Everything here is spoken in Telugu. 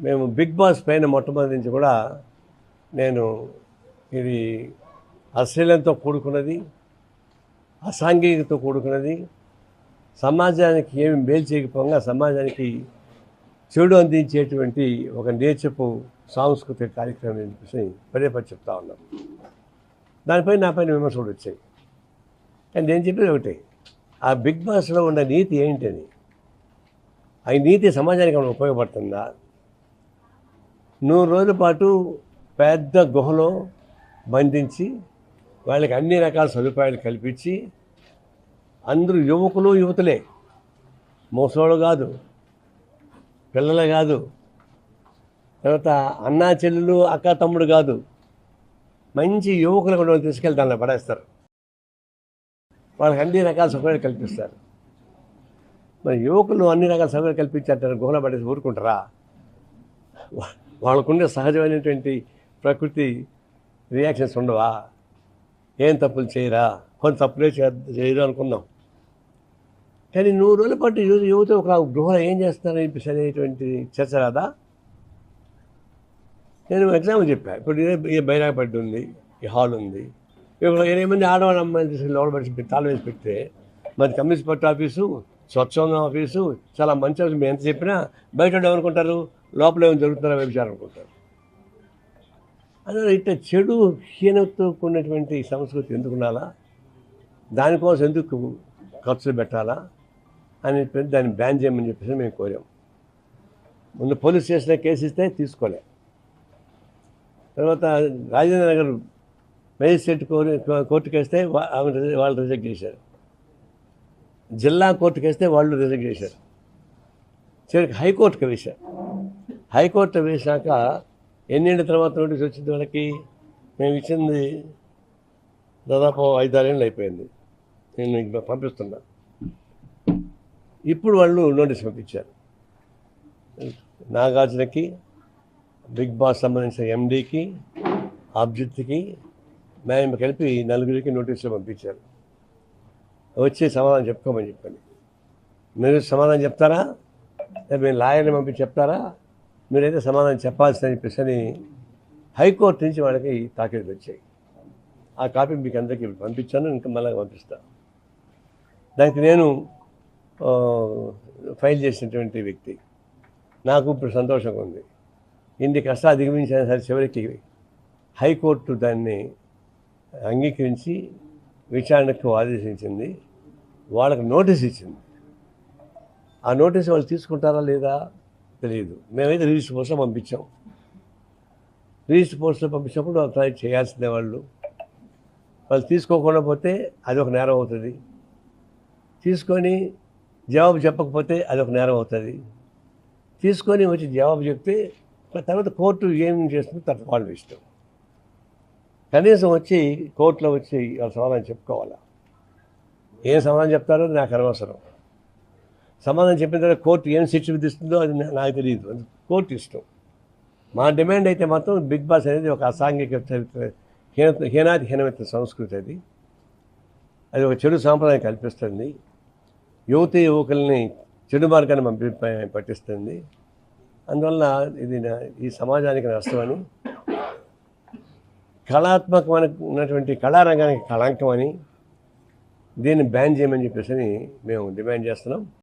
మేము బిగ్ బాస్ పైన మొట్టమొదటి నుంచి కూడా నేను ఇది అశ్లీలంతో కూడుకున్నది అసాంఘికతో కూడుకున్నది సమాజానికి ఏమి మేలు చేయకపోగా సమాజానికి చెడు అందించేటువంటి ఒక నేర్చపు సాంస్కృతిక కార్యక్రమం అని పదే పది చెప్తా ఉన్నాం. దానిపై నా పైన విమర్శలు వచ్చాయి. కానీ నేను చెప్పేది ఒకటే ఆ బిగ్ బాస్లో ఉన్న నీతి ఏంటని? ఆ నీతి సమాజానికి ఏమైనా ఉపయోగపడుతుందా? నూరు రోజుల పాటు పెద్ద గుహలో బంధించి వాళ్ళకి అన్ని రకాల సదుపాయాలు కల్పించి అందరూ యువకులు యువతులే. మోసోళ్ళు కాదు పిల్లలు కాదు. తర్వాత అన్నా చెల్లెలు అక్క తమ్ముడు కాదు. మంచి యువకులు కూడా తీసుకెళ్ళి దానిలో పడేస్తారు. వాళ్ళకి అన్ని రకాల సౌకర్యాలు కల్పిస్తారు. మరి యువకులు అన్ని రకాల సౌకర్యాలు కల్పించారు గుహలో పడేసి ఊరుకుంటారా? వాళ్ళకుండే సహజమైనటువంటి ప్రకృతి రియాక్షన్స్ ఉండవా? ఏం తప్పులు చేయరా? కొంత తప్పులే చేయరు అనుకుందాం. కానీ నూరు రోజుల పాటు యువత ఒక గృహలో ఏం చేస్తారని చెప్పేసి అనేటువంటి చర్చ రాదా? నేను ఎగ్జాంపుల్ చెప్పాను ఇప్పుడు ఇదే ఈ ఉంది ఈ హాల్ ఉంది. ఇక్కడ ఇరవై మంది ఆడవాళ్ళ అమ్మాయిని తీసుకుని లోపల పెట్టి తాళం వేసి పెడితే మరి కమ్యూనిస్ట్ పార్టీ ఆఫీసు స్వచ్ఛంద ఆఫీసు చాలా మంచి ఆఫీసు. మేము ఎంత చెప్పినా బయట వాళ్ళు లోపల ఏమైనా జరుగుతుందో వ్యభిచారం అనుకుంటారు అదే ఇట్లా చెడు హీనతో కూడినటువంటి సంస్కృతి ఎందుకు ఉండాలా? దానికోసం ఎందుకు ఖర్చులు పెట్టాలా? అని చెప్పి దాన్ని బ్యాన్ చేయమని చెప్పేసి మేము కోరాం. ముందు పోలీస్ స్టేషన్లో కేసు ఇస్తే తీసుకోలే. తర్వాత రాజేంద్ర నగర్ మేజిస్ట్రేట్ కోరి కోర్టుకి వేస్తే వాళ్ళు రిజెక్ట్ చేశారు. జిల్లా కోర్టుకి వేస్తే వాళ్ళు రిజెక్ట్ చేశారు. చివరికి హైకోర్టుకి వేశారు. హైకోర్టు వేశాక ఎన్నేళ్ళ తర్వాత నోటీస్ వచ్చింది వాళ్ళకి? మేము ఇచ్చింది దాదాపు ఐదారేళ్ళు అయిపోయింది. నేను మీకు పంపిస్తున్నా. ఇప్పుడు వాళ్ళు నోటీస్ పంపించారు. నాగార్జునకి బిగ్ బాస్ సంబంధించిన ఎండీకి అబ్జిత్కి మేము కలిపి నలుగురికి నోటీసులు పంపించారు. వచ్చి సమాధానం చెప్పుకోమని చెప్పండి. మీరు సమాధానం చెప్తారా? లేదా లాయర్ని పంపించి చెప్తారా? మీరైతే సమాధానం చెప్పాల్సిందని చెప్పేసి అని హైకోర్టు నుంచి వాళ్ళకి తాకీదులు వచ్చాయి. ఆ కాపీ మీకు అందరికీ పంపించాను ఇంకా మళ్ళీ పంపిస్తాను దానికి నేను ఫైల్ చేసినటువంటి వ్యక్తి. నాకు ఇప్పుడు సంతోషంగా ఉంది. ఇన్ని కష్టాలు అధిగమించిన సరే చివరికి హైకోర్టు దాన్ని అంగీకరించి విచారణకు ఆదేశించింది. వాళ్ళకి నోటీస్ ఇచ్చింది. ఆ నోటీస్ వాళ్ళు తీసుకుంటారా లేదా? తెలియదు మేమైతే రిజిస్టర్ పోస్ట్లో పంపించాం. రిజిస్టర్ పోస్ట్లో పంపించినప్పుడు అప్లై చేయాల్సిందే వాళ్ళు. వాళ్ళు తీసుకోకుండా పోతే అది ఒక నేరం అవుతుంది. తీసుకొని జవాబు చెప్పకపోతే అది ఒక నేరం అవుతుంది. తీసుకొని వచ్చి జవాబు చెప్తే తర్వాత కోర్టు ఏం చేస్తుందో తర్వాత వాళ్ళు ఇష్టం. కనీసం వచ్చి కోర్టులో వచ్చి వాళ్ళ సమాధానం చెప్పుకోవాలా. ఏం సమాధానం చెప్తారో నాకు అనవసరం. సమాధానం చెప్పిన తర్వాత కోర్టు ఏం శిక్ష విధిస్తుందో అది నాకు తెలియదు. అది కోర్టు ఇష్టం. మా డిమాండ్ అయితే మాత్రం బిగ్ బాస్ అనేది ఒక అసాంఘిక చరిత్ర హీన హీనాది హీనమైన సంస్కృతి అది. అది ఒక చెడు సాంప్రదాయం కల్పిస్తుంది. యువతి యువకుల్ని చెడు మార్గాన్ని పంపి పట్టిస్తుంది. అందువల్ల ఇది ఈ సమాజానికి నష్టమని కళాత్మకమైన ఉన్నటువంటి కళారంగానికి కళాంకమని అని. దీన్ని బ్యాన్ చేయమని చెప్పేసి మేము డిమాండ్ చేస్తున్నాం.